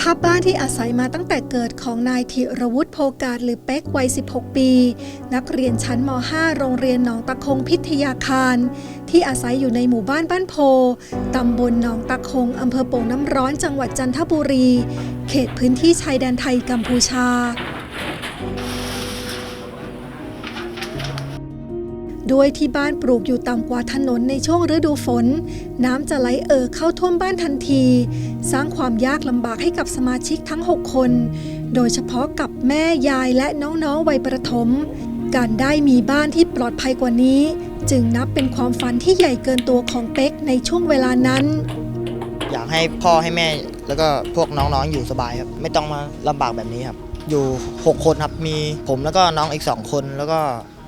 ภาพบ้านที่อาศัยมาตั้งแต่เกิดของนายธีรวุฒิโพกาศหรือเป๊กวัย 16 ปี นักเรียนชั้นม .5 โรงเรียนหนองตะคงพิทยาคาร ที่อาศัยอยู่ในหมู่บ้านบ้านโพ ตำบลหนองตะคง อำเภอโป่งน้ำร้อนจังหวัดจันทบุรี เขตพื้นที่ชายแดนไทยกัมพูชา ด้วยที่บ้านปลูกอยู่ต่ำกว่าถนนในช่วงฤดูฝน น้ำจะไหลเอ่อเข้าท่วมบ้านทันที สร้างความยากลำบากให้กับสมาชิกทั้ง 6 คน โดยเฉพาะกับแม่ยายและน้องๆวัยประถม การได้มีบ้านที่ปลอดภัยกว่านี้ จึงนับเป็นความฝันที่ใหญ่เกินตัวของเป๊กในช่วงเวลานั้น อยากให้พ่อให้แม่แล้วก็พวกน้องๆอยู่สบายครับไม่ต้องมาลำบากแบบนี้ครับอยู่ 6 คนครับ มีผมแล้วก็น้องอีก 2 คน แล้วก็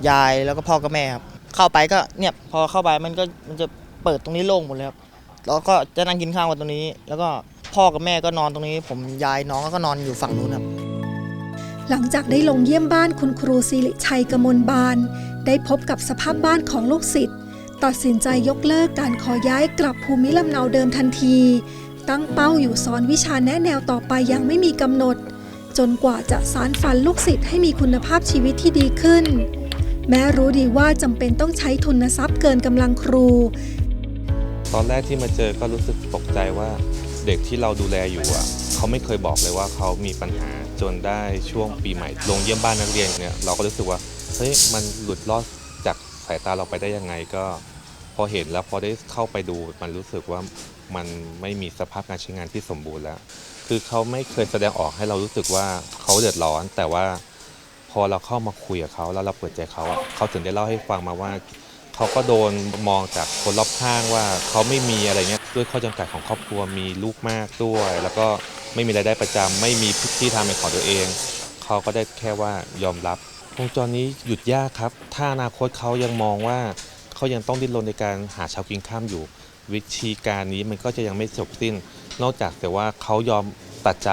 ยายแล้วก็พ่อกับแม่ครับ เข้าไปก็เนี่ยพอเข้าไปมันก็มันจะเปิดตรงนี้โล่งหมดเลยครับแล้วก็จะนั่งกินข้าวกันตรงนี้ แล้วก็พ่อกับแม่ก็นอนตรงนี้ ผมยายน้องก็นอนอยู่ฝั่งนู้นครับ หลังจากได้ลงเยี่ยมบ้านคุณครูศิริชัยกมลบานได้พบกับสภาพบ้านของลูกศิษย์ตัดสินใจยกเลิกการขอย้ายกลับภูมิลำเนาเดิมทันที ตั้งเป้าอยู่สอนวิชาแนะแนวต่อไปอยังไม่มีกำหนด จนกว่าจะสารฝันลูกศิษย์ให้มีคุณภาพชีวิตที่ดีขึ้น แม้รู้ดีว่าจำเป็นต้องใช้ทุนทรัพย์เกินกำลังครู ตอนแรกที่มาเจอก็รู้สึกตกใจว่าเด็กที่เราดูแลอยู่อะเขาไม่เคยบอกเลยว่าเขามีปัญหาจนได้ช่วงปีใหม่ลงเยี่ยมบ้านนักเรียนเนี่ยเราก็รู้สึกว่าเฮ้ยมันหลุดลอดจากสายตาเราไปได้ยังไงก็ พอเห็นแล้วพอได้เข้าไปดูมันรู้สึกว่ามันไม่มีสภาพการใช้งานที่สมบูรณ์แล้ว คือเขาไม่เคยแสดงออกให้เรารู้สึกว่าเขาเดือดร้อน แต่ว่า พอเราเข้ามาคุยกับเขาแล้วเราเปิดใจเขาอะเขาถึงได้เล่าให้ฟังมาว่าเขาก็โดนมองจากคนรอบข้างว่าเขาไม่มีอะไรเงี้ยด้วยข้อจำกัดของครอบครัวมีลูกมากด้วย แล้วก็ไม่มีรายได้ประจำไม่มีที่ทำเป็นของตัวเอง เขาก็ได้แค่ว่ายอมรับวงจรนี้หยุดยากครับ ถ้าอนาคตเขายังมองว่าเขายังต้องดิ้นรนในการหาเช้ากินข้ามอยู่ วิธีการนี้มันก็จะยังไม่จบสิ้น นอกจากแต่ว่าเขายอมตัดใจ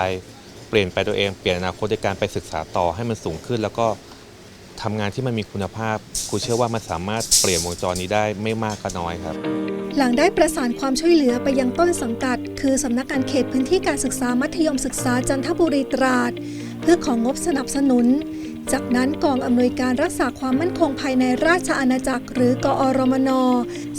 เปลี่ยนไปตัวเองเปลี่ยนอนาคตในการไปศึกษาต่อให้มันสูงขึ้น แล้วก็ทำงานที่มันมีคุณภาพครูเชื่อว่ามันสามารถเปลี่ยนวงจรนี้ได้ไม่มากก็น้อยครับ หลังได้ประสานความช่วยเหลือไปยังต้นสังกัด คือสำนักงานเขตพื้นที่การศึกษามัธยมศึกษาจันทบุรีตราด เพื่อของงบสนับสนุน จากนั้นกองอำนวยการรักษาความมั่นคงภายในราชอาณาจักร หรือกอรมน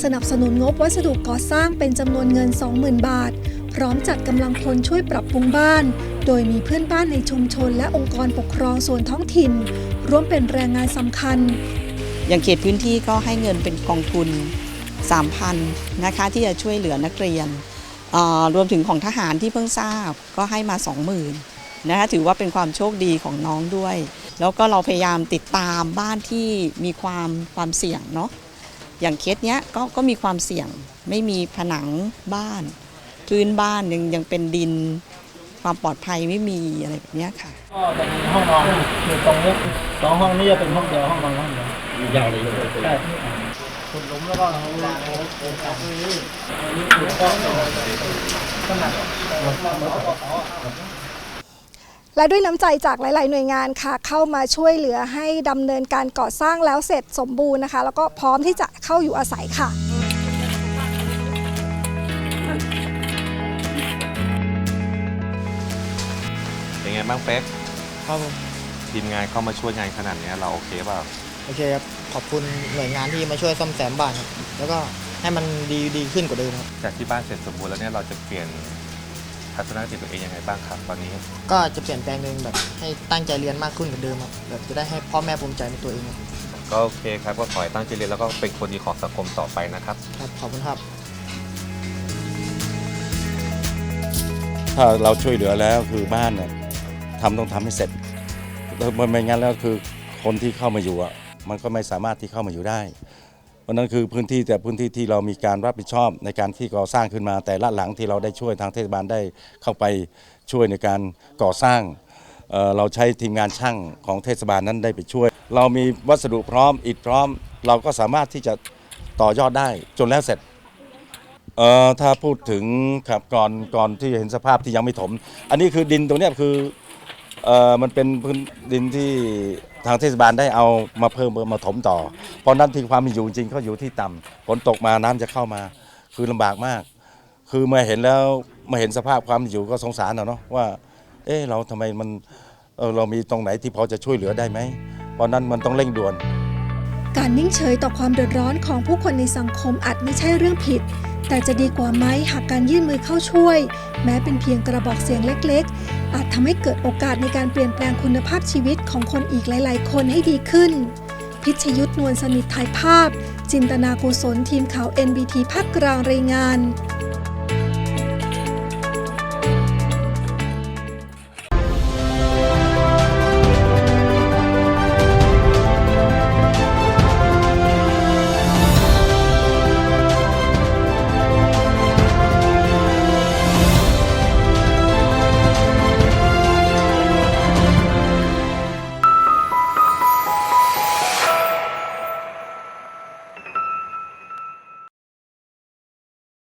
สนับสนุนงบวัสดุก่อสร้างเป็นจำนวนเงิน 20,000 บาท พร้อมจัดกำลังพลช่วยปรับปรุงบ้าน โดยมีเพื่อนบ้านในชุมชน และองค์กรปกครองส่วนท้องถิ่น ร่วมเป็นแรงงานสำคัญ อย่างเขตพื้นที่ก็ให้เงินเป็นกองทุน 3,000นะคะที่จะช่วยเหลือนักเรียน รวมถึงของทหารที่เพิ่งทราบก็ให้มา 20,000นะคะถือว่าเป็นความโชคดีของน้องด้วย แล้วก็เราพยายามติดตามบ้านที่มีความความเสี่ยงเนาะอย่างเคสเนี้ยก็ก็มีความเสี่ยงไม่มีผนังบ้าน พื้นบ้านยังยังเป็นดิน ความปลอดภัยไม่มีอะไรแบบเนี้ยค่ะ ก็เป็นห้องนอนคือตรงนี้สองห้องนี้จะเป็นห้องเดียวห้องนอนห้องเดียวยาวเลยใช่ขุดหลุมแล้วก็เอาเอาเอาเอาตรงนี้อันนี้คือห้องขนาดเหมือนเหมือนกับเขาอะและด้วยน้ำใจจากหลาย ๆ หน่วยงานค่ะ เข้ามาช่วยเหลือให้ดำเนินการก่อสร้างแล้วเสร็จสมบูรณ์นะคะ แล้วก็พร้อมที่จะเข้าอยู่อาศัยค่ะ ไงบ้างเป๊กครับผมทีมงานเข้ามาช่วยงานขนาดเนี้ยเราโอเคเปล่าโอเคครับ ขอบคุณหน่วยงานที่มาช่วยซ่อมแซมบ้านครับแล้วก็ให้มันดีดีขึ้นกว่าเดิมครับจากที่บ้านเสร็จสมบูรณ์แล้วเนี่ยเราจะเปลี่ยนทัศนคติตัวเองยังไงบ้างครับตอนนี้ ก็จะเปลี่ยนแปลงตัวเองแบบให้ตั้งใจเรียนมากขึ้นกว่าเดิมครับแบบจะได้ให้พ่อแม่ภูมิใจในตัวเองครับก็โอเคครับก็ขอให้ตั้งใจเรียนแล้วก็เป็นคนดีของสังคมต่อไปนะครับ ครับขอบคุณครับ ถ้าเราช่วยเหลือแล้วคือบ้านเนี่ย ทำต้องทำให้เสร็จแล้วไม่งั้นแล้วคือคนที่เข้ามาอยู่อะมันก็ไม่สามารถที่เข้ามาอยู่ได้เพราะนั้นคือพื้นที่แต่พื้นที่ที่เรามีการรับผิดชอบในการที่ก่อสร้างขึ้นมา แต่ละหลังที่เราได้ช่วยทางเทศบาลได้เข้าไปช่วยในการก่อสร้างเเราใช้ทีมงานช่างของเทศบาลนั้นได้ไปช่วย เรามีวัสดุพร้อมอิฐพร้อม เราก็สามารถที่จะต่อยอดได้จนแล้วเสร็จเออถ้าพูดถึงครับก่อนก่อนที่เห็นสภาพที่ยังไม่ถม อันนี้คือดินตรงนี้คือ เอ่อมันเป็นพื้นดินที่ทางเทศบาลได้เอามาเพิ่มมาถมต่อ เพราะนั้นที่ความมีอยู่จริงเขาอยู่ที่ต่ำฝนตกมาน้ำจะเข้ามาคือลำบากมาก คือมื่อเห็นแล้วมาเห็นสภาพความอยู่ก็สงสารเอาเนาะว่า เอ๊ะเราทำไมมันเออเรามีตรงไหนที่พอจะช่วยเหลือได้ไหม เพราะนั้นมันต้องเร่งด่วน การนิ่งเฉยต่อความเดือดร้อนของผู้คนในสังคมอาจไม่ใช่เรื่องผิด แต่จะดีกว่าไหมหากการยื่นมือเข้าช่วย แม้เป็นเพียงกระบอกเสียงเล็กๆ อาจทำให้เกิดโอกาสในการเปลี่ยนแปลงคุณภาพชีวิตของคนอีกหลาย ๆ คนให้ดีขึ้น พิชยุทธนวลสนิทถ่ายภาพ จินตนากุศลทีมข่าว NBT ภาคกลางรายงาน